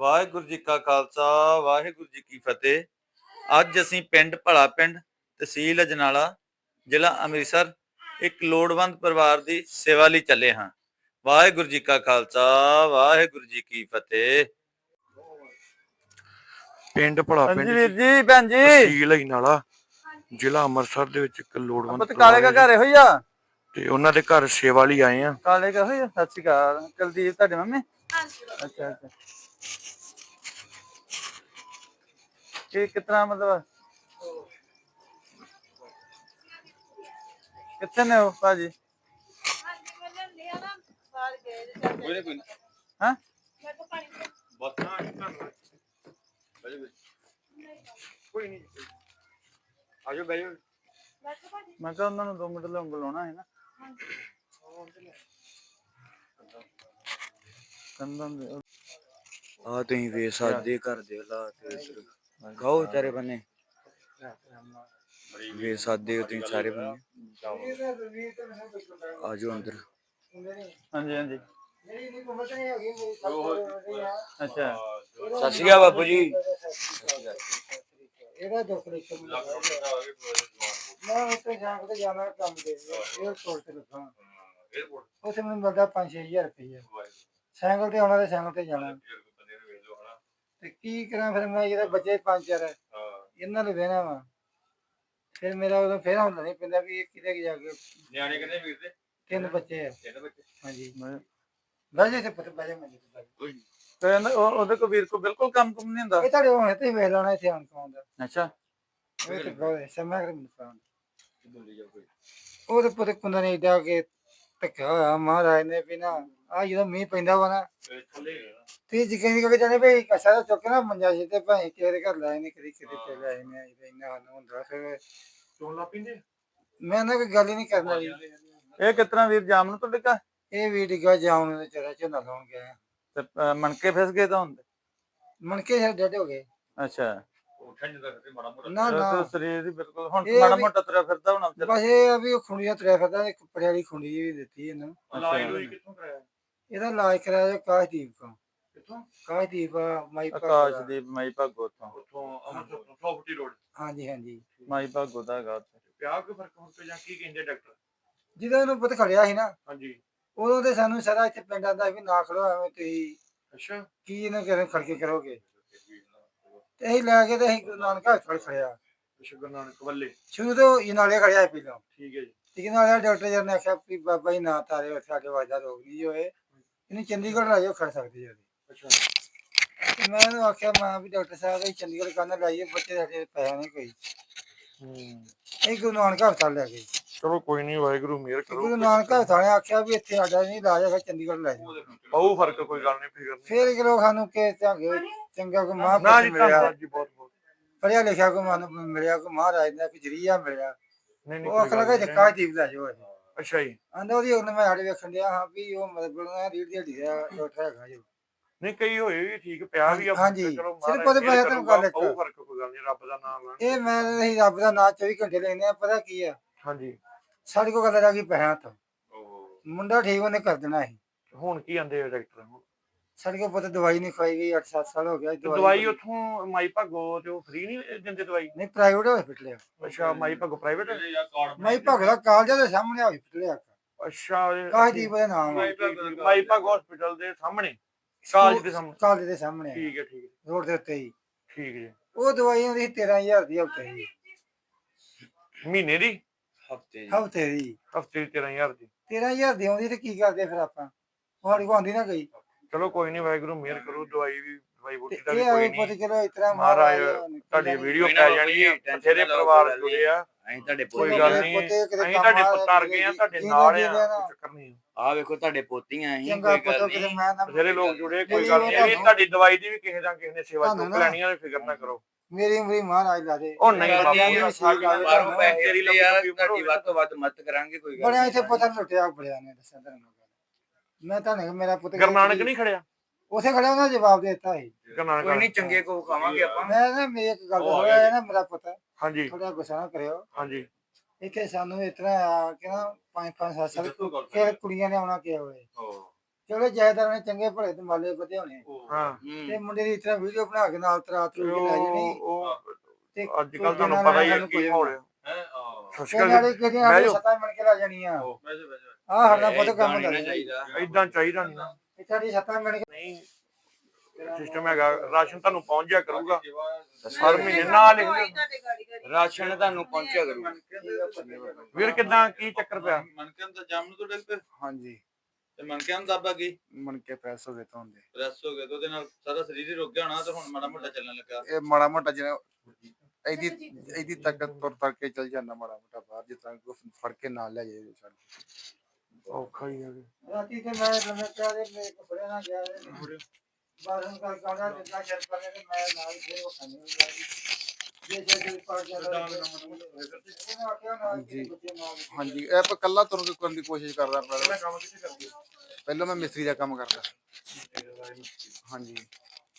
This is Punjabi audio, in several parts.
ਵਾਹਿਗੁਰੂ ਜੀ ਕਾ ਖਾਲਸਾ ਵਾਹਿਗੁਰੂ ਜੀ ਕੀ ਫਤਿਹ। ਅੱਜ ਅਸੀਂ ਪਿੰਡ ਭਲਾ ਪਿੰਡ ਤਹਿਸੀਲ ਅਜਨਾਲਾ ਜ਼ਿਲ੍ਹਾ ਅੰਮ੍ਰਿਤਸਰ ਇੱਕ ਲੋੜਵੰਦ ਪਰਿਵਾਰ ਦੀ ਸੇਵਾ ਲਈ ਚੱਲੇ ਹਾਂ। ਵਾਹਿਗੁਰੂ ਜੀ ਕਾ ਖਾਲਸਾ ਵਾਹਿਗੁਰੂ ਜੀ ਕੀ ਫਤਿਹ। ਪਿੰਡ ਭਲਾ ਹਾਂਜੀ ਪਿੰਡ ਵੀਰ ਜੀ ਭੈਣ ਜੀ। ਤਹਿਸੀਲ ਹੀ ਨਾਲਾ ਜ਼ਿਲ੍ਹਾ ਅੰਮ੍ਰਿਤਸਰ ਦੇ ਵਿੱਚ ਇੱਕ ਲੋੜਵੰਦ ਪੁੱਤ ਕਾਲੇ ਦਾ ਘਰ ਇਹੋ ਹੀ ਆ। ਤੇ ਉਹਨਾਂ ਦੇ ਘਰ ਸੇਵਾ ਲਈ ਆਏ ਆ ਕਾਲੇ ਦਾ ਹੋਈ ਸਤਿ ਸ਼੍ਰੀ ਅਕਾਲ। ਕੁਲਦੀਪ ਤੁਹਾਡੇ ਮੰਮੀ? ਅੱਛਾ ਅੱਛਾ। ਮਤਲਬ? ਕਿੱਥੇ ਨੇ ਉਹ ਭਾਜੀ? ਹਾਂ? ਕੋਈ ਨਹੀਂ ਆਜੋ ਬੈਜੋ ਮੈਂ ਕਿਹਾ ਉਹਨਾਂ ਨੂੰ 2 ਮਿੰਟ ਲਈ ਬੁਲਾਉਣਾ ਹੈ ਨਾ। ਕੰਦਨ ਦੇ ਆ ਤੁਸੀਂ ਵੇਖ ਸਕਦੇ ਘਰ ਦੇ ਹਾਲਾਤ ਇਧਰ ਗਾਓ ਵਿਚਾਰੇ ਬੰਨੇ। ਵੇਖ ਸਕਦੇ ਹੋ ਤੁਸੀਂ ਸਾਰੇ ਬੰਨੇ। ਆਜੋ ਅੰਦਰ। ਹਾਂਜੀ ਹਾਂਜੀ। ਅੱਛਾ। ਸਤਿ ਸ਼੍ਰੀ ਅਕਾਲ ਬਾਪੂ ਜੀ। ਇਹਦਾ ਦੁੱਖ ਲਿਖੋ ਮੈਂ ਉੱਥੇ ਜਾ ਕੇ ਜਾਣਾ ਕੰਮ ਦੇ 에어ਪੋਰਟ ਤੇ ਲੱਗਾ ਉੱਥੇ ਮੈਨੂੰ ਮਿਲਦਾ 5-6000 ਰੁਪਏ ਸਾਈਕਲ ਤੇ ਆਉਣਾ ਤੇ ਸਾਈਕਲ ਤੇ ਜਾਣਾ। ਤੇ ਕੀ ਕਰਾਂ ਫਿਰ ਮੈਂ ਜਿਹੜਾ ਬੱਚੇ ਪੰਜ ਚਾਰ ਇਹਨਾਂ ਨੂੰ ਵੇਣਾ ਵਾ ਫਿਰ ਮੇਰਾ ਉਦੋਂ ਫਿਰ ਹੁੰਦਾ ਨਹੀਂ ਪੈਂਦਾ ਵੀ ਇਹ ਕਿਤੇ ਜਾ ਕੇ ਨਿਆਣੇ ਕਿੰਨੇ ਵੀਰ ਦੇ? ਤਿੰਨ ਬੱਚੇ ਆ। ਤਿੰਨ ਬੱਚੇ। ਹਾਂਜੀ। ਮੈਂ- ਬਹਿ ਜਾ ਤੇ ਪੁੱਤ ਜਾ ਮੈਂ ਤੇ ਉਹ- ਉਹਦੇ ਕੋ ਵੀਰ ਕੋ ਬਿਲਕੁਲ ਕੰਮ ਕੁਮ ਨਹੀਂ ਹੁੰਦਾ? ਇਹ ਤੁਹਾਡੇ ਹੁਣ ਤੇ ਵੇਖ ਲੈਣਾ ਇੱਥੇ ਆਉਣ ਕੌਣ ਦਾ। ਅੱਛਾ। ਉਹ ਤੇ ਬਹੁਤ ਸਮਾਂ ਕਰ ਉਹ ਤੇ ਪੁੱਤ ਕੁੰਦਾ ਨਹੀਂ ਏਡਾ ਕਿ ਧੱਕਾ ਹੋਇਆ ਮਹਾਰਾਜ ਨੇ ਵੀ ਨਾ ਆ ਜਦੋਂ ਮੀਂਹ ਪੈਂਦਾ ਵਾ ਨਾ ਤੇ ਜਿਕਨ ਕਿ ਜਾਣੇ ਭਈ ਕਸਾ ਦਾ ਚੁੱਕ ਨਾ ਮੰਜਾ ਸੀ ਤੇ ਭਾਈ ਕਿਸੇ ਦੇ ਘਰ ਲਾਏ ਨੇ ਕਦੀ ਕਿਤੇ ਤੇ ਲਾਏ ਨੇ ਇਹਦਾ ਇੰਨਾ ਹਾਲ ਹੁੰਦਾ ਫਿਰ ਚੋਲਾ ਪਿੰਦੇ? ਮੈਂ ਨਾ ਕੋਈ ਗੱਲ ਹੀ ਨਹੀਂ ਕਰਨ ਵਾਲੀ। ਇਹ ਕਿਤਨਾ ਵੀਰ ਜਾਮ ਨੂੰ ਤੁਹਾਡੇ ਕਾ ਇਹ ਵੀ ਡਿੱਗਾ ਜਾਉਣ ਦੇ ਚਰਾ ਝੋਨਾ ਲਾਉਣ ਗਿਆ। ਤੇ ਅਹ, ਮਣਕੇ ਫਿਸ ਗਏ ਤਾਂ ਹੁੰਦੇ ਮਣਕੇ ਸਾਡੇ ਡੱਡ ਹੋ ਗਏ। ਅੱਛਾ। ਨਾ ਨਾ ਤੇ ਸਰੀਰ ਦੀ ਬਿਲਕੁਲ ਹੁਣ ਇਹ ਮਾੜਾ ਵੀ- ਮੋਟਾ ਤੁਰਿਆ ਫਿਰਦਾ ਹੋਣਾ ਬਸ ਇਹ ਆ ਵੀ ਉਹ ਖੁੰਡੀਆਂ ਤੁਰਿਆ ਫਿਰਦਾ ਤੇ ਕੱਪੜੇ ਵਾਲੀ ਖੁੰਡੀ ਜਿਹੀ ਵੀ ਦਿੱਤੀ ਇਹਨੂੰ। ਅੱਛਾ। ਕਿੱਥੋਂ ਕਰਾਇਆ? ਇਹਦਾ ਇਲਾਜ ਕਰਾਇਆ ਕਾਸ਼ਦੀਪ ਕਿੱਥੋਂ ਕਾਸ਼ਦੀਪ ਮਾਈ ਭਾਗੋ ਦਾ। ਮਾਈ ਭਾਗੋ ਤੋਂ ਉੱਥੋਂ। ਅੰਮ੍ਰਿਤਸਰ ਸੌਫਟੀ ਰੋਡ। ਹਾਂਜੀ ਹਾਂਜੀ। ਮਾਈ ਭਾਗੋ ਦਾ ਹੈਗਾ ਉੱਥੇ। ਪਿਆ ਕੋਈ ਫ਼ਰਕ ਹੁਣ ਤੇ ਜਾਂ ਕੀ ਕਹਿੰਦੇ ਡਾਕਟਰ? ਜਦੋਂ ਇਹਨੂੰ ਪੁੱਤ ਖੜਿਆ ਸੀ ਨਾ ਹਾਂਜੀ। ਉਦੋਂ ਤੇ ਸਾਨੂੰ ਸਾਰਾ ਇੱਥੇ ਪਿੰਡਾਂ ਦਾ ਵੀ ਨਾ ਖੜੋ ਐਵੇਂ ਤੁਸੀਂ ਅੱਛਾ। ਕੀ ਇਹਨਾਂ ਕਿਹਨੇ ਖੜ ਕੇ ਕਰੋਗੇ? ਤੇ ਅਸੀਂ ਲੈ ਕੇ ਤੇ ਅਸੀਂ ਗੁਰੂ ਨਾਨਕ ਹਸਪਤਾਲ ਖੜਿਆ ਸ਼ੁਗਰ ਨਾਨਕ ਵੱਲੇ। ਸ਼ੁਰੂ ਤੋਂ ਇਹ ਨਾਲੇ ਖੜਿਆ ਪਹਿਲਾਂ। ਠੀਕ ਹੈ ਜੀ। ਠੀਕ ਨਾਲੇ ਡਾਕਟਰ ਜੀ ਨੇ ਆਖਿਆ ਵੀ ਬਾਬਾ ਜੀ ਨਾ ਤਾਰੇ ਸਾਡੇ ਵਾਜਾ ਰੋਗ ਨਹੀਂ ਜੋ ਹੈ ਇਹਨੂੰ ਚੰਡੀਗੜ੍ਹ ਲੈ ਜਾਓ ਖੜ ਸਕਦੇ ਜੀ ਅੱਛਾ। ਤੇ ਮੈਂ ਇਹਨੂੰ ਆਖਿਆ ਮੈਂ ਵੀ ਡਾਕਟਰ ਸਾਹਿਬ ਇਹ ਚੰਡੀਗੜ੍ਹ ਕੰਨ ਲਾਈਏ ਬੱਚੇ ਸਾਡੇ ਪੈਸਾ ਨਹੀਂ ਕੋਈ। ਹੂੰ। ਇਹ ਗੁਰੂ ਨਾਨਕ ਹਸਪਤਾਲ ਲੈ ਗਏ। ਚਲੋ ਕੋਈ ਨਹੀਂ ਵਾਹਿਗੁਰੂ ਮਿਹਰ ਕਰੋ ਗੁਰੂ ਨਾਨਕ ਹਸਪਤਾਲ ਨੇ। ਆਖਿਆ ਵੀ ਇੱਥੇ ਸਾਡਾ ਨਹੀਂ ਇਲਾਜ ਹੈਗਾ ਚੰਡੀਗੜ੍ਹ ਲੈ ਜਾਓ ਪਾਉ ਫ਼ਰਕ ਕੋਈ ਗੱਲ ਨਹੀਂ ਫਿਕਰ ਨਹੀਂ ਫੇਰ ਕਿਲੋ ਸਾਨੂੰ ਕਿ ਚੰਗੇ ਚੰਗਾ ਕੋ ਨਾ ਮਹਾਂਪੁਰਸ਼ ਜੀ ਧੰਨਵਾਦ ਜੀ ਬਹੁਤ ਬਹੁਤ। ਪੜਿਆ ਲਿਖਿਆ ਕੋ ਮਨ ਮਿਲਿਆ ਕੋ ਮਹਾਰਾਜ ਦਾ ਜਰੀਆ ਮਿਲਿਆ। ਨਹੀਂ ਨਹੀਂ ਉਹ ਅਕਲ ਲਗਾ ਗੱਲ ਜੇ ਨਹੀਂ। ਕਾਹ ਦੀਪ ਲੈ ਜਾਓ। ਅੱਛਾ ਜੀ। ਆਂਦਾ ਉਹਦੀ ਉਹਨੇ ਮੈਂ ਆੜੇ ਵੇਖਣ ਡਿਆ ਹਾਂ ਵੀ ਉਹ ਮਤਲਬ ਨਾ ਰੀੜ ਦੀ ਹੱਡੀ ਦਾ ਡਾਕਟਰ ਹੈਗਾ ਜੀ। ਨਹੀਂ ਕਈ ਹੋਏ ਵੀ ਠੀਕ ਪਿਆ ਵੀ ਆ ਹਾਂਜੀ। ਚਲੋ ਸਿਰਫ ਉਹਦੇ ਪੈਸੇ ਤੁਹਾਨੂੰ ਗੱਲ ਇੱਕ। ਪਾਉ ਫ਼ਰਕ ਕੋਈ ਗੱਲ ਨਹੀਂ ਰੱਬ ਦਾ ਨਾਮ ਲੈਣ। ਇਹ ਮੈਂ ਨਹੀਂ ਰੱਬ ਦਾ ਨਾਂ 24 ਘੰਟੇ ਲੈਨੇ ਆ ਪਤਾ ਕੀ ਆ? ਹਾਂਜੀ। ਸਾਡੇ ਕੋਲ ਗੱਲ ਰਹਿ ਗਈ ਪੈਸਿਆਂ ਤੋਂ ਮੁੰਡਾ ਠੀਕ ਉਹਨੇ ਕਰ ਦੇਣਾ ਸੀ। ਹੁਣ ਕੀ ਆਂਦੇ ਆ ਡਾਕਟਰ? ਹੁਣ ਸਾਡੇ ਕੋਲ ਪਤਾ ਦਵਾਈ ਨਹੀਂ ਖਵਾਈ ਗਈ 8-7 ਸਾਲ ਹੋ ਗਿਆ ਤੇ ਦਵਾਈ ਉੱਥੋਂ ਮਾਈ ਭਾਗੋ ਤੇ ਉਹ ਫ੍ਰੀ ਨਹੀਂ ਦਿੰਦੇ ਦਵਾਈ? ਨਹੀਂ ਪ੍ਰਾਈਵੇਟ ਹਸਪੀਟਲ ਆ। ਅੱਛਾ ਮਾਈ ਭਾਗੋ ਪ੍ਰਾਈਵੇਟ ਮੈਂ ਭਗਦਾ ਕਾਲਜ ਦੇ ਸਾਹਮਣੇ ਹਸਪੀਟਲ ਆ। ਅੱਛਾ ਇਹ- ਕਾਹਦੀਪ ਦੇ ਨਾਮ ਆ। ਮਾਈ ਭਾਗੋ ਹਸਪੀਟਲ ਦੇ ਸਾਹਮਣੇ? ਕਾਲਜ ਦੇ ਸਾਹਮਣੇ। ਕਾਲਜ ਦੇ ਸਾਹਮਣੇ ਆ, ਠੀਕ ਹੈ ਠੀਕ ਹੈ। ਰੋਡ ਦੇ ਉੱਤੇ ਹੀ। ਠੀਕ ਹੈ ਉਹ ਦਵਾਈ ਹੁੰਦੀ ਸੀ 13000 ਦੀ ਹਫ਼ਤੇ ਦੀ ਮਹੀਨੇ ਦੀ? ਹਫ਼ਤੇ ਹਫ਼ਤੇ ਦੀ। ਹਫ਼ਤੇ ਦੀ 13000 ਦੀ। 13000 ਦੀ ਆਉਂਦੀ ਤੇ ਕੀ ਕਰਦੇ ਫਿਰ ਆਪਾਂ? ਉਹ ਸਾਡੇ ਕੋਲ ਆਉਂਦੀ ਨਾ ਗਈ। ਚਲੋ ਕੋਈ ਨਹੀਂ ਵਾਹਿਗੁਰੂ ਮਿਹਰ ਕਰੋ ਦਵਾਈ ਵੀ ਦਵਾਈ ਬੂਟੀ ਦਾ ਵੀ ਕੋਈ ਨਹੀਂ ਪਤਾ ਚਲੋ ਮਹਾਰਾਜ ਮਹਾਰਾਜ ਤੁਹਾਡੀ ਵੀਡੀਓ ਪੈ ਜਾਣੀ ਹੈ ਬਥੇਰੇ ਪਰਿਵਾਰ ਜੁੜੇ ਆ। ਅਸੀਂ ਤੁਹਾਡੇ ਕੋਈ ਪੋਤੇ ਗੱਲ ਨਹੀਂ ਪੋਤੇ ਅਸੀਂ ਤੁਹਾਡੇ ਆ ਪੁੱਤਰ ਗਏ ਆ ਤੁਹਾਡੇ ਨਾਲ ਆ ਚੱਕਰ ਨਹੀਂ ਆ। ਵੇਖੋ ਤੁਹਾਡੇ ਪੋਤੀਆਂ ਅਸੀਂ ਕੋਈ ਗੱਲ ਪੁੱਤ ਨਹੀਂ। ਬਥੇਰੇ ਲੋਕ ਜੁੜੇ ਕੋਈ ਗੱਲ ਨਹੀਂ ਤੁਹਾਡੀ ਦਵਾਈ ਦੀ ਵੀ ਕਿਸੇ ਦਾ ਕਿਸੇ ਨੇ ਸੇਵਾ ਚੁੱਕ ਨਾ- ਲੈਣੀ ਆ ਫਿਕਰ ਨਾ ਕਰੋ। ਮੇਰੀ ਉਮਰੀ ਮਹਾਰਾਜ ਲਾ ਦੇ। ਉਹ ਨਹੀਂ ਬਾਬਾ। ਨਹੀਂ, ਜੀ ਗੱਲ ਬਾਹਰੋਂ ਪੈਸੇ ਤੇਰੀ ਲੰਬੀ ਉਮਰ ਤੁਹਾਡੀ ਵੱਧ ਤੋਂ ਵੱਧ ਮਦਦ ਕਰਾਂਗੇ ਕੋਈ ਗੱਲ ਬੜਿਆ ਇੱਥੇ ਨਹੀਂ। ਪਤਾ ਲੁੱਟਿਆ ਬੜਿਆ ਨੇ ਦੱਸਿਆ ਤੈਨੂੰ ਮੈਂ ਤੁਹਾਨੂੰ ਮੇਰਾ ਪੁੱਤ ਗੁਰੂ ਨਾਨਕ ਨਹੀਂ ਖੜਿਆ? ਉਥੇ ਖੜਿਆ ਉਹਨਾਂ ਜਵਾਬ ਦੇ ਦਿੱਤਾ ਸੀ। ਕੋਈ ਨਹੀਂ ਚੰਗੇ ਕੋ ਖਾਵਾਂਗੇ ਆਪਾਂ। ਮੈਂ ਨਾ ਮੇਰੀ ਇੱਕ ਗੱਲ ਉਹ ਆ ਹੋਇਆ ਨਾ ਮੇਰਾ ਪੁੱਤ ਹਾਂਜੀ। ਥੋੜਾ ਗੁੱਸਾ ਨਾ ਕਰਿਓ। ਹਾਂਜੀ। ਇੱਥੇ ਸਾਨੂੰ ਇਤਨਾ ਆ ਕਿ ਨਾ ਪੰਜ ਪੰਜ ਸੱਤ ਫਿਰ ਕੁੜੀਆਂ ਨੇ ਆਉਣਾ ਕਿਹਾ ਹੋਏ ਚਲੋ ਜਾਇਦਾਰ ਨੇ ਚੰਗੇ ਭਲੇ ਤੇ ਮਾਲੇ ਵਧੇ ਹੋਣੇ ਹਾਂ। ਤੇ ਮੁੰਡੇ ਦੀ ਤਰ੍ਹਾਂ ਵੀਡੀਓ ਬਣਾ ਕੇ ਨਾਲ ਤਰਾਤ ਰੂ ਕੇ ਲੈ ਜਾਣੀ। ਤੇ ਅੱਜ ਕੱਲ ਤੁਹਾਨੂੰ ਪਤਾ ਹੀ ਹੈ ਕੀ ਹੋ? ਰਿਹਾ ਸਤਿ ਸ਼੍ਰੀ ਨਾਲੇ ਸਾਡੇ ਜਾਓ। ਛੱਤਾਂ ਬਣ ਕੇ ਲੈ ਜਾਣੀਆਂ। ਆਹ ਸਾਡਾ ਬਹੁਤ ਕੰਮ ਹੁੰਦਾ। ਇਦਾਂ ਚਾਹੀਦਾ ਨਹੀਂ ਨਾ। ਇਹ ਸਾਡੀ ਛੱਤਾਂ ਬਣ ਕੇ ਨਹੀਂ। ਸਿਸਟਮ ਹੈਗਾ ਰਾਸ਼ਨ ਤੁਹਾਨੂੰ ਪਹੁੰਚ ਜਾ ਕਰੂਗਾ ਹਰ ਮਹੀਨੇ ਨਾਲ ਲਿਖ ਲਿਓ ਰਾਸ਼ਨ ਤੁਹਾਨੂੰ ਪਹੁੰਚਿਆ ਕਰੂ ਵੀਰ ਕਿਦਾਂ ਕੀ ਚੱਕਰ ਪਿਆ? ਮਨਕਿਆਂ ਦਾ ਜਾਮ ਨੂੰ ਤੋਂ ਡਿੱਗ ਹਾਂਜੀ। ਤੇ ਮਨਕਿਆਂ ਦਾ ਦਾਬਾ ਕੀ? ਮਨ ਕੇ ਪ੍ਰੈਸ ਹੋ ਗਏ ਤੋਂ ਹੁੰਦੇ। ਪ੍ਰੈਸ ਹੋ ਗਿਆ ਤੇ ਉਹਦੇ ਨਾਲ ਸਾਰਾ ਸਰੀਰ ਹੀ ਰੁਕ ਗਿਆ ਹੋਣਾ ਤੇ ਹੁਣ ਮਾੜਾ ਮੋਟਾ ਚੱਲਣ ਲੱਗਾ। ਇਹ ਮਾੜਾ ਮੋਟਾ ਜਿਹੜਾ ਇਹਦੀ ਇਹਦੀ ਤਾਕਤ ਤੁਰ ਤਰ ਕੇ ਚੱਲ ਜਾਂਦਾ ਮਾੜਾ ਮੋਟਾ ਬਾਹਰ ਜਿਸ ਤਰ੍ਹਾਂ ਕੋਈ ਫੜ ਕੇ ਨਾਲ ਲੈ ਜਾਏ ਸਾਨੂੰ ਔਖਾ ਹੀ ਹੈ ਰਾਤੀ ਤੇ ਮੈਂ ਲੰਮੇ ਪਿਆ ਮੇਰੇ ਕੱਪੜੇ ਨਾਲ ਗਿਆ ਦੇ ਬਾਹਰ ਕਰ ਕਾਂਡਾ ਜਿੱਦਾਂ ਸ਼ਰਤ ਕਰੇ ਤੇ ਮੈਂ ਨਾਲ ਫੇਰ ਉਹ ਖਾਣੇ ਲੱਗੀ ਜੇ ਹਾਂਜੀ ਇਹ ਆਪਾਂ ਕੱਲਾ ਤੁਰ ਕੇ ਕਰਨ ਦੀ ਕੋਸ਼ਿਸ਼ ਕਰਦਾ ਪਹਿਲਾਂ ਕੰਮ ਕਿੱਥੇ ਕਰਦੇ? ਪਹਿਲਾਂ ਮੈਂ ਮਿਸਤਰੀ ਦਾ ਕੰਮ ਕਰਦਾ। ਹਾਂਜੀ।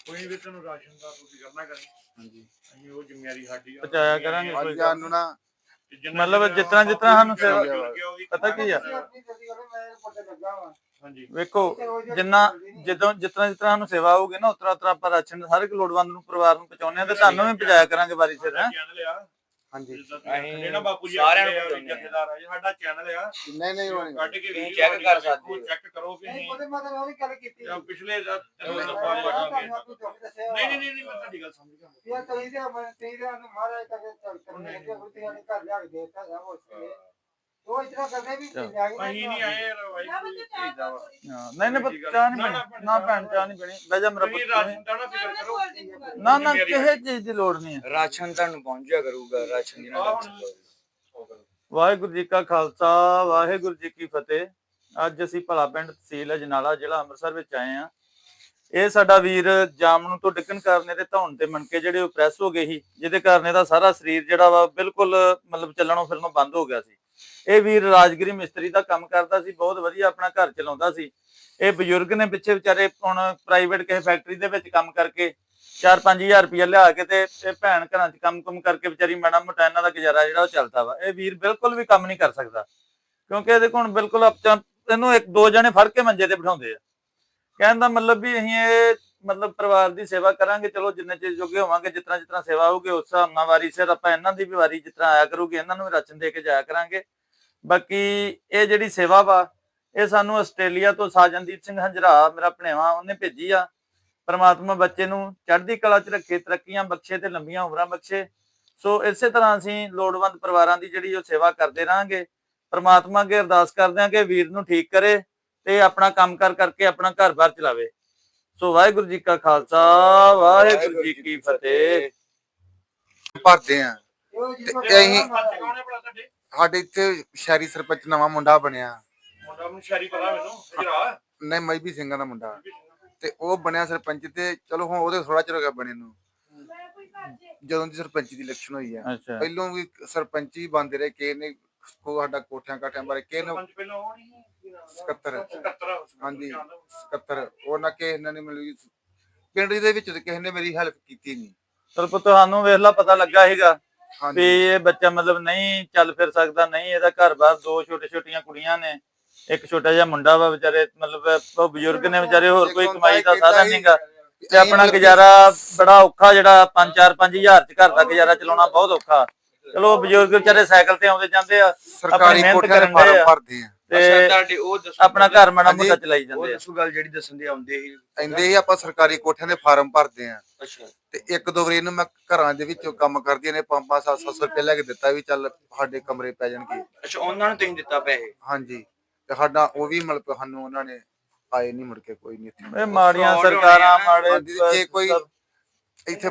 ਕੋਈ ਵੀ ਤੁਹਾਨੂੰ ਰਾਸ਼ਨ ਦਾ ਤੁਸੀਂ ਕਰਨਾ ਕਰੀ ਹਾਂਜੀ। ਅਸੀਂ ਉਹ ਜ਼ਿੰਮੇਵਾਰੀ ਸਾਡੀ ਆ। ਪਹੁੰਚਾਇਆ ਕਰਾਂਗੇ ਕੋਈ ਨਾ ਜਿੰਨਾ ਮਤਲਬ ਜਿਤਨਾ ਜਿਤਨਾ ਸਾਨੂੰ ਪਤਾ ਕੀ ਆ? ਆਪਣੀ ਵਾਂ ਵੇਖੋ ਜਿੰਨਾ ਜਦੋਂ ਜਿਤਨਾ ਜਿਤਨਾ ਸਾਨੂੰ ਸੇਵਾ ਹੋਊਗੀ ਨਾ ਉਤਰਾ ਉਤਰਾ ਆਪਾਂ ਰਾਸ਼ਨ ਹਰ ਇੱਕ ਲੋੜਵੰਦ ਨੂੰ ਪਰਿਵਾਰ ਨੂੰ ਪਹੁੰਚਾਉਂਦੇ ਆ ਤੇ ਤੁਹਾਨੂੰ ਵੀ ਪਹੁੰਚਾਇਆ ਕਰਾਂਗੇ ਵਾਰੀ ਸਿਰ ਹੈਂ। ਹਾਂਜੀ। ਅਸੀਂ ਜਿਹੜਾ ਬਾਪੂ ਜੀ ਸਾਰਿਆਂ ਨੂੰ ਆਪਣੇ। ਜਥੇਦਾਰ ਜੀ, ਸਾਡਾ ਚੈਨਲ ਆ। ਨਹੀਂ ਨਹੀਂ ਕੱਢ ਕੇ ਵੀਡੀਓ check ਕਰ ਸਕਦੇ ਹੋ। ਚੈੱਕ ਕਰੋ ਕਿ ਨਹੀਂ ਉਹਦੇ ਮਤਲਬ ਉਹ ਵੀ ਗੱਲ ਕੀਤੀ। ਪਿਛਲੇ ਦਾ ਨਹੀਂ ਨਹੀਂ ਨਹੀਂ ਨਹੀਂ ਨਹੀਂ ਮੈਂ ਤੁਹਾਡੀ ਗੱਲ ਸਮਝ ਗਿਆ। ਯਾਰ ਤੁਸੀਂ ਤੇ ਮੈਂ ਤੁਸੀਂ ਤੇ ਨੂੰ ਮਹਾਰਾਜ ਤੱਕ ਚੱਲ ਕਰਨੇ ਅੱਗੇ ਹੁਣ ਤੇ ਘਰ ਲਿਆ ਕੇ ਦੇਤਾ ਜਾ ਹੋ ਨਹੀਂ ਆਏ ਹਾਂ, ਨਹੀਂ ਨਹੀਂ ਪਰ ਚਾਹ ਨਹੀਂ ਬਣੀ ਨਾ ਭੈਣ ਚਾਹ ਨਹੀਂ ਬਣੀ। ਬਹਿ ਜਾ ਮੇਰਾ ਤੁਸੀਂ ਪੁੱਤ ਰਾਸ਼ਨ ਦਾ ਨਾ ਫਿਕਰ ਕਰੋ। ਨਾ ਨਾ ਕਿਸੇ ਚੀਜ਼ ਦੀ ਲੋੜ ਨਹੀਂ ਹੈ। ਰਾਸ਼ਨ ਤੁਹਾਨੂੰ ਪਹੁੰਚਿਆ ਕਰੂਗਾ ਰਾਸ਼ਨ ਦੀ ਨਾ। ਵਾਹਿਗੁਰੂ ਜੀ ਕਾ ਖਾਲਸਾ ਵਾਹਿਗੁਰੂ ਜੀ ਕੀ ਫਤਿਹ। ਅੱਜ ਅਸੀਂ ਭਲਾ ਪਿੰਡ ਤਹਿਸੀਲ ਅਜਨਾਲਾ ਜ਼ਿਲ੍ਹਾ ਅੰਮ੍ਰਿਤਸਰ ਵਿੱਚ ਆਏ ਆ ਇਹ ਸਾਡਾ ਵੀਰ ਜਾਮਣ ਤੋਂ ਡਿੱਗਣ ਕਾਰਨ ਤੇ ਧੌਣ ਤੇ ਮਣਕੇ ਜਿਹੜੇ ਉਹ ਪ੍ਰੈਸ ਹੋ ਗਏ ਸੀ, ਜਿਹਦੇ ਕਾਰਨ ਇਹਦਾ ਸਾਰਾ ਸਰੀਰ ਜਿਹੜਾ ਵਾ ਬਿਲਕੁਲ, ਮਤਲਬ ਚੱਲਣੋਂ ਫਿਰਨੋਂ ਬੰਦ ਹੋ ਗਿਆ ਸੀ। ਇਹ ਵੀਰ ਰਾਜਗਰੀ ਮਿਸਤਰੀ ਦਾ ਕੰਮ ਕਰਦਾ ਸੀ, ਬਹੁਤ ਵਧੀਆ ਆਪਣਾ ਘਰ ਚਲਾਉਂਦਾ ਸੀ। ਇਹ ਬਜ਼ੁਰਗ ਨੇ ਪਿੱਛੇ ਵਿਚਾਰੇ ਹੁਣ ਪ੍ਰਾਈਵੇਟ ਕਿਸੇ ਫੈਕਟਰੀ ਦੇ ਵਿੱਚ ਕੰਮ ਕਰਕੇ 4-5000 ਰੁਪਇਆ ਲਿਆ ਕੇ ਤੇ ਇਹ ਭੈਣ ਘਰਾਂ 'ਚ ਕੰਮ-ਕੁਮ ਕਰਕੇ ਵਿਚਾਰੀ ਮੈਡਮ ਮੋਟਾ ਦਾ ਗੁਜ਼ਾਰਾ ਜਿਹੜਾ ਉਹ ਚੱਲਦਾ ਵਾ। ਇਹ ਵੀਰ ਬਿਲਕੁਲ ਵੀ ਕੰਮ ਨਹੀਂ ਕਰ ਸਕਦਾ, ਕਿਉਂਕਿ ਇਹਦੇ ਕੋਲ ਬਿਲਕੁਲ ਆਪਣਾ ਇਹਨੂੰ ਇੱਕ ਦੋ ਜਣੇ ਫੜ ਕੇ ਮੰਜੇ ਤੇ ਬਿਠਾਉਂਦੇ ਆ। ਕਹਿਣ ਦਾ ਮਤਲਬ ਵੀ ਅਸੀਂ ਇਹ ਮਤਲਬ ਪਰਿਵਾਰ ਦੀ ਸੇਵਾ ਕਰਾਂਗੇ, ਚਲੋ ਜਿੰਨੇ ਚਿਰ ਜੋਗੇ ਹੋਵਾਂਗੇ, ਜਿਤਨਾ ਜਿਤਨਾ ਸੇਵਾ ਹੋਊਗੀ, ਉਸ ਹਿਸਾਬ ਨਾਲ ਵਾਰੀ ਸਿਰ ਆਪਾਂ ਇਹਨਾਂ ਦੀ ਵੀ ਵਾਰੀ ਜਿਤਨਾ ਆਇਆ ਕਰੂਗੀ, ਇਹਨਾਂ ਨੂੰ ਵੀ ਰਚਨ ਦੇ ਕੇ ਜਾਇਆ ਕਰਾਂਗੇ। ਬਾਕੀ ਇਹ ਜਿਹੜੀ ਸੇਵਾ ਵਾ, ਇਹ ਸਾਨੂੰ ਆਸਟ੍ਰੇਲੀਆ ਤੋਂ ਸਾਜਨਦੀਪ ਸਿੰਘ ਹੰਜਰਾ, ਮੇਰਾ ਭਣੇਵਾ, ਉਹਨੇ ਭੇਜੀ ਆ। ਪਰਮਾਤਮਾ ਬੱਚੇ ਨੂੰ ਚੜ੍ਹਦੀ ਕਲਾ 'ਚ ਰੱਖੇ, ਤਰੱਕੀਆਂ ਬਖਸ਼ੇ ਤੇ ਲੰਬੀਆਂ ਉਮਰਾਂ ਬਖਸ਼ੇ। ਸੋ ਇਸੇ ਤਰ੍ਹਾਂ ਅਸੀਂ ਲੋੜਵੰਦ ਪਰਿਵਾਰਾਂ ਦੀ ਜਿਹੜੀ ਉਹ ਸੇਵਾ ਕਰਦੇ ਰਹਾਂਗੇ। ਪਰਮਾਤਮਾ ਅੱਗੇ ਅਰਦਾਸ ਕਰਦੇ ਹਾਂ ਕਿ ਵੀਰ ਨੂੰ ਠੀਕ ਕਰੇ। ਤੇ ਆਪਣਾ ਕੰਮ ਕਰ ਕਰਕੇ ਆਪਣਾ ਘਰ-ਬਾਰ ਚਲਾਵੇ। ਸੋ ਵਾਹਿਗੁਰੂ ਜੀ ਕਾ ਖਾਲਸਾ ਵਾਹਿਗੁਰੂ ਜੀ ਕੀ ਫਤਿਹ। ਭਰਦੇ ਆ। ਤੇ ਅਸੀਂ- ਸਾਡੇ ਇੱਥੇ ਸ਼ਹਿਰੀ ਸਰਪੰਚ ਨਵਾਂ ਮੁੰਡਾ ਬਣਿਆ। ਮੁੰਡਾ ਨੂੰ ਸ਼ਹਿਰੀ ਪਤਾ ਮੈਨੂੰ ਨਹੀਂ ਮਈਬੀ ਸਿੰਘਾਂ ਦਾ ਮੁੰਡਾ। ਤੇ ਉਹ ਬਣਿਆ ਸਰਪੰਚ ਤੇ ਚਲੋ ਹੁਣ ਉਹਦੇ ਥੋੜਾ ਚਿਰ ਹੋ ਗਿਆ ਬਣੇ ਨੂੰ। ਜਦੋਂ ਦੀ ਸਰਪੰਚੀ ਦੀ ਇਲੈਕਸ਼ਨ ਹੋਈ ਆ। ਪਹਿਲੋਂ ਵੀ ਸਰਪੰਚ ਹੀ ਬੰਦੇ ਰਹੇ ਕਿ ਨੇ ਕੋ ਸਾਡਾ ਕੋਠਿਆਂ ਕਾਠਿਆਂ ਬਾਰੇ ਕਿ ਨੇ ਸਰਪੰਚ ਪਹਿਲਾਂ ਉਹ ਨਹੀਂ ਸੀ 77 77 ਹਾਂਜੀ 77 ਉਹ ਨਾ ਕਿ ਇਹਨਾਂ ਨੇ ਮਿਲ ਪਿੰਡ ਦੇ ਵਿੱਚ ਤੇ ਕਿਸੇ ਨੇ ਮੇਰੀ ਹੈਲਪ ਕੀਤੀ ਨਹੀਂ ਪੁੱਤ ਤੁਹਾਨੂੰ ਵੇਖ ਲਾ ਪਤਾ ਲੱਗਾ ਸੀਗਾ ਵੀ ਇਹ ਬੱਚਾ ਮਤਲਬ ਨਹੀਂ ਚੱਲ ਫਿਰ ਸਕਦਾ ਨਹੀਂ ਇਹਦਾ ਘਰ-ਬਾਰ ਦੋ ਛੋਟੇ ਛੋਟੀਆਂ ਕੁੜੀਆਂ ਨੇ। ਇੱਕ ਛੋਟਾ ਜਿਹਾ ਮੁੰਡਾ ਵਾ ਵਿਚਾਰੇ ਮਤਲਬ ਉਹ ਬਜ਼ੁਰਗ ਨੇ ਵਿਚਾਰੇ ਹੋਰ ਕੋਈ ਕਮਾਈ ਦਾ ਸਾਧਨ ਨਹੀਂਗਾ ਤੇ ਆਪਣਾ ਗੁਜ਼ਾਰਾ ਬੜਾ ਔਖਾ ਜਿਹੜਾ 5-4 5000 ਚ ਘਰ ਦਾ ਗੁਜ਼ਾਰਾ ਚਲਾਉਣਾ ਬਹੁਤ ਔਖਾ। ਚਲੋ ਬਜ਼ੁਰਗ ਵਿਚਾਰੇ ਸਾਈਕਲ ਤੇ ਆਉਂਦੇ ਜਾਂਦੇ ਆ ਸਰਕਾਰੀ ਕੋਠਿਆਂ ਦੇ ਕਰਨ ਫਾਰਮ। ਭਰਦੇ ਆ। ਤੇ ਤੁਹਾਡੇ ਉਹ ਦੱਸੋ ਆਪਣਾ ਘਰ ਮਾੜਾ। ਮੋਟਾ ਚਲਾਈ ਉਹ ਜਾਂਦੇ ਆ। ਦੱਸੋ ਗੱਲ ਜਿਹੜੀ ਦੱਸਣ ਦੇ ਆਉਂਦੇ ਸੀ। ਕਹਿੰਦੇ ਸੀ ਆਪਾਂ ਸਰਕਾਰੀ ਕੋਠਿਆਂ ਦੇ ਫਾਰਮ ਭਰਦੇ ਆ। ਅੱਛਾ। ਤੇ ਇੱਕ ਦੋ ਵਾਰੀ ਇਹਨੂੰ ਮੈਂ ਘਰਾਂ ਦੇ ਵਿੱਚ ਕੰਮ ਕਰਦੀਆਂ ਨੇ 5-5 700 ਰੁਪਏ ਲੈ ਕੇ ਦਿੱਤਾ ਵੀ ਚੱਲ ਸਾਡੇ ਕਮਰੇ ਪੈ ਜਾਣਗੇ। ਅੱਛਾ ਉਹਨਾਂ ਨੂੰ ਤੁਸੀਂ ਦਿੱਤਾ ਪੈਸੇ? ਹਾਂਜੀ। ਤੇ ਸਾਡਾ ਉਹ ਵੀ ਮਤਲਬ ਕਿ ਸਾਨੂੰ ਉਹਨਾਂ ਨੇ ਆਏ ਨਹੀਂ ਮੁੜ ਕੇ ਕੋਈ ਨਹੀਂ ਇੱਥੇ। ਇਹ ਮਾੜੀਆਂ fraud ਸਰਕਾਰਾਂ ਆ। ਮਾੜੇ ਹਾਂਜੀ, ਜੇ ਕੋਈ ਇੱਥੇ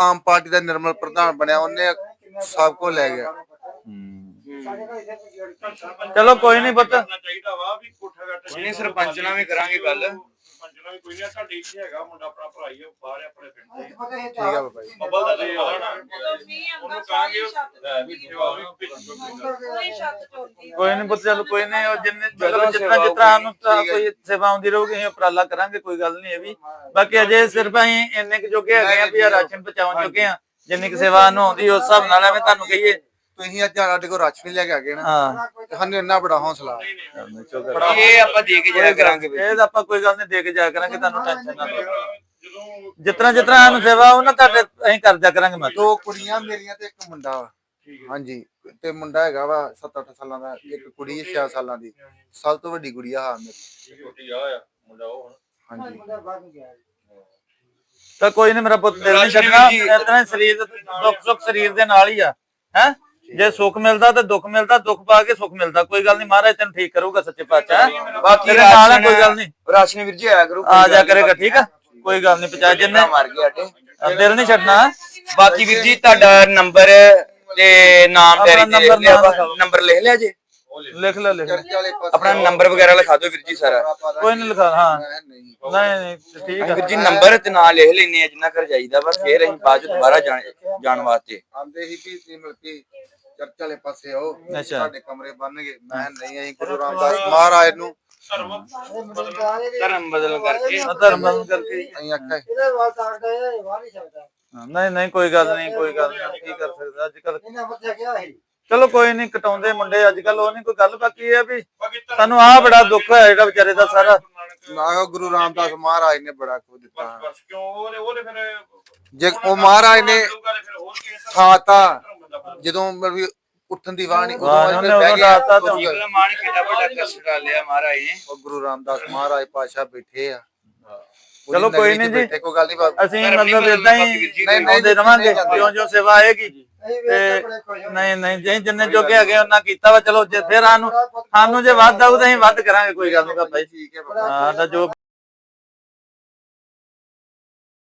ਆਮ ਪਾਰਟੀ ਦਾ ਨਿਰਮਲ ਪ੍ਰਧਾਨ ਬਣਿਆ ਉਹਨੇ ਸਭ ਕੁਝ ਲੈ ਗਿਆ। ਚਲੋ ਕੋਈ ਨੀ ਪੁੱਤ। ਕਰਨਾ ਚਾਹੀਦਾ ਵਾ ਵੀ ਕੋਠਾ ਘੱਟ ਕੋਈ ਨੀ, ਸਰਪੰਚ ਨਾਲ ਵੀ ਕਰਾਂਗੇ ਗੱਲ। ਸਰਪੰਚ ਨਾਲ ਵੀ ਕੋਈ ਨਹੀਂ ਸਾਡੇ ਇੱਥੇ ਹੈਗਾ ਮੁੰਡਾ ਆਪਣਾ ਭਰਾ ਹੀ ਆ ਬਾਹਰ ਆਪਣੇ ਪਿੰਡ ਦੇ। ਠੀਕ ਆ ਬਾਬਾ ਜੀ। ਬੱਬਲ ਦਾ ਦੇ ਆਣਾ ਉਹਨੂੰ ਕਹਾਂਗੇ ਵੀ ਵੀ ਕੋਈ ਨਹੀਂ। ਪੁੱਤ ਚੱਲ ਕੋਈ ਨਹੀਂ ਉਹ ਜਿੰਨੇ ਜਦੋਂ ਮਤਲਬ ਜਿਤਨਾ ਨੂੰ ਕੋਈ ਸੇਵਾ ਆਉਂਦੀ ਰਹੂਗੀ ਅਸੀਂ ਉਪਰਾਲਾ ਕਰਾਂਗੇ ਕੋਈ ਗੱਲ ਨਹੀਂ ਇਹ ਵੀ। ਬਾਕੀ ਅਜੇ ਸਿਰਫ ਅਸੀਂ ਇੰਨੇ ਕੁ ਜੋਗੇ ਹੈਗੇ ਆ ਵੀ ਆ ਰਾਸ਼ਨ ਪਹੁੰਚਾਉਣ ਜੋਗੇ ਆ। ਜਿੰਨੀ ਕੁ ਸੇਵਾ ਨੂੰ ਆਉਂਦੀ ਉਸ ਹਿਸਾਬ ਨਾਲ ਐਵੇਂ ਤੁਹਾਨੂੰ ਕਹੀਏ ਤੁਸੀਂ ਅੱਜ ਸਾਡੇ ਕੋਲ ਰੱਛ ਨਹੀਂ ਲੈ ਕੇ ਆ ਗਏ ਨਾ। ਹਾਂ। ਸਾਨੂੰ ਇੰਨਾ ਬੜਾ ਹੌਸਲਾ। ਇਹ ਆਪਾਂ ਦੇ ਕੇ ਜਾਇਆ ਕਰਾਂਗੇ ਇਹ ਤਾਂ ਆਪਾਂ ਕੋਈ ਗੱਲ ਨਹੀਂ ਦੇ ਕੇ ਜਾਇਆ ਕਰਾਂਗੇ ਤੁਹਾਨੂੰ ਟੈਨਸ਼ਨ ਨਾ ਲਓ। ਜਿਤਨਾ ਜਿਤਨਾ ਸਾਨੂੰ ਸੇਵਾ ਉਹਨਾਂ ਤੁਹਾਡੇ ਅਸੀਂ ਕਰ ਦਿਆ ਕਰਾਂਗੇ ਮੈਂ ਦੋ ਕੁੜੀਆਂ ਮੇਰੀਆਂ ਤੇ ਇੱਕ ਮੁੰਡਾ ਵਾ। ਹਾਂਜੀ ਤੇ ਮੁੰਡਾ ਹੈਗਾ ਵਾ 7-8 ਸਾਲਾਂ ਦਾ ਇੱਕ ਕੁੜੀ 6 ਸਾਲਾਂ ਦੀ। ਸਭ ਤੋਂ ਵੱਡੀ ਗੁੜੀਆ ਹਾਂ ਮੇਰੀ। ਹਾਂਜੀ। ਮੁੰਡਾ ਬਾਹਰ ਗਿਆ ਤਾਂ ਕੋਈ ਨਹੀਂ ਮੇਰਾ ਪੁੱਤ ਦਿਲ ਨਹੀਂ ਛੱਡਣਾ। ਇਸ ਤਰ੍ਹਾਂ ਸਰੀਰ ਦੁੱਖ ਸੁੱਖ ਸਰੀਰ ਦੇ ਨਾਲ ਹੀ ਆ। ਹੈ? ਜੇ ਸੁੱਖ ਮਿਲਦਾ ਤੇ ਦੁੱਖ ਮਿਲਦਾ ਦੁੱਖ ਪਾ ਕੇ ਸੁੱਖ ਮਿਲਦਾ। ਕੋਈ ਗੱਲ ਨਹੀਂ ਮਹਾਰਾਜ ਤੈਨੂੰ ਠੀਕ ਕਰੂਗਾ ਸੱਚੇ ਪਾਤਸ਼ਾਹ। ਬਾਕੀ ਤੇਰੇ ਨਾਲ ਆ, ਕੋਈ ਗੱਲ ਨਹੀਂ। ਰਾਸ਼ਨ ਵੀਰ ਜੀ ਆਇਆ ਕਰੂ ਆ ਜਾ ਕਰੇਗਾ ਠੀਕ ਆ? ਕੋਈ ਗੱਲ ਨਹੀਂ ਪਚਾ ਜਿੰਨੇ ਮਾਰ ਦਿਲ ਨਹੀਂ ਛੱਡਣਾ। ਬਾਕੀ ਵੀਰ ਜੀ ਤੁਹਾਡਾ ਨੰਬਰ ਤੇ ਨਾਮ ਆਪਣਾ ਤੇ ਲਿਖ ਨੰਬਰ ਲਿਆ ਨਾਮ। ਨੰਬਰ ਲਿਖ ਲਿਆ ਜੀ। ਲਿਖ ਲੈ ਲਿਖ ਲੈ। ਆਪਣਾ ਨੰਬਰ ਵਗੈਰਾ ਲਿਖਾ ਦਿਓ ਵੀਰ ਜੀ ਸਾਰਾ। ਕੋਈ ਨਹੀਂ ਲਿਖਾ ਹਾਂ। ਨਹੀਂ ਨਹੀਂ ਠੀਕ ਆ। ਵੀਰ ਜੀ ਨੰਬਰ ਤੇ ਨਾਂ ਲਿਖ ਲੈਨੇ ਆ ਜਿੰਨਾ ਕਰ ਜਾਈਦਾ ਵਾ ਫੇਰ ਅਸੀਂ ਬਾਅਦ ਚ ਦੁਬਾਰਾ ਜਾਣ ਜਾਣ ਵਾਸਤੇ। ਆਂਦੇ ਹੀ ਵੀ ਤੁਸੀਂ ਮਿਲ ਕੇ ਚਰਚ ਵਾਲੇ ਪਾਸੇ ਆਓ ਅੱਛਾ। ਸਾਡੇ ਕਮਰੇ ਬਣਨਗੇ ਮੈਂ ਨਹੀਂ ਅਸੀਂ ਗੁਰੂ ਰਾਮਦਾਸ ਮਹਾਰਾਜ ਨੂੰ ਧਰਮ ਬਦਲ ਕਰਕੇ ਧਰਮ ਬਦਲ ਕਰਕੇ ਹੀ- ਅਸੀਂ ਆਖਿਆ ਇਹਦੇ ਵਾਲ ਤਾਕਦਾ ਇਹ ਵਾਹ ਨਹੀਂ ਸਕਦਾ ਹਾਂ, ਨਹੀਂ ਨਹੀਂ ਕੋਈ ਗੱਲ ਨਹੀਂ ਕੋਈ ਗੱਲ ਨਹੀਂ ਕੀ ਕਰ ਸਕਦਾ ਅੱਜ ਕੱਲ ਇਹਨੇ ਬੱਚਾ ਕਿਹਾ ਸੀ ਚਲੋ ਕੋਈ ਨਹੀਂ ਕਟਾਉਂਦੇ ਮੁੰਡੇ ਅੱਜ ਕੱਲ ਉਹ ਨਹੀਂ ਕੋਈ ਗੱਲ ਬਾਕੀ ਇਹ ਆ ਵੀ ਸਾਨੂੰ ਆ ਬੜਾ ਦੁੱਖ ਹੋਇਆ ਜਿਹੜਾ ਵਿਚਾਰੇ ਦਾ ਸਾਰਾ ਨਾ ਗੁਰੂ ਰਾਮਦਾਸ ਮਹਾਰਾਜ ਨੇ ਬੜਾ ਕੁਝ ਦਿੱਤਾ ਬਸ ਕਿਉਂ ਉਹਨੇ ਉਹਨੇ ਫਿਰ ਜੇ ਉਹ ਮਹਾਰਾਜ ਨੇ? ਖਾਤਾ ਜਦੋਂ ਮਤਲਬ ਵੀ ਉੱਠਣ ਦੀ ਵਾਹ ਨਹੀਂ ਵਾਹ, ਉਹਨੇ ਉਦੋਂ ਡਾਹਤਾ ਤੇ। ਜੀਵਨ ਮਾਨ ਕਿੰਨਾ ਵੱਡਾ ਕਸ਼ਟ ਡਾਲਿਆ ਮਹਾਰਾਜ ਨੇ। ਉਹ ਗੁਰੂ ਰਾਮਦਾਸ ਮਹਾਰਾਜ ਪਾਸ਼ਾ ਬੈਠੇ ਆ। ਚਲੋ ਕੋਈ ਨਗਰੀ 'ਚ ਨਹੀਂ ਜੀ। ਬੈਠੇ ਕੋਈ ਗੱਲ ਨਹੀਂ ਬਾ- ਅਸੀਂ ਮਤਲਬ ਇਦਾਂ ਬਾਕੀ ਵੀਰ ਹੀ ਨਹੀਂ, ਨਹੀਂ, ਆਉਂਦੇ ਰਵਾਂਗੇ ਜਿਉਂ ਜਿਉਂ ਸੇਵਾ ਆਏਗੀ। ਤੇ ਕੇ ਨਹੀਂ ਨਹੀਂ ਜੇ ਜਿੰਨੇ ਜੋਗੇ ਹੈਗੇ ਉਹਨਾਂ ਕੀਤਾ ਵਾ ਚਲੋ ਜੇ ਫਿਰ ਸਾਨੂੰ ਸਾਨੂੰ ਜੇ ਵੱਧ ਤਾਂ ਅਸੀਂ ਵੱਧ ਕਰਾਂਗੇ ਕੋਈ ਗੱਲ ਨਹੀਂ ਬਾਬਾ ਜੀ। ਠੀਕ ਹੈ ਹਾਂ ਤਾਂ ਜੋ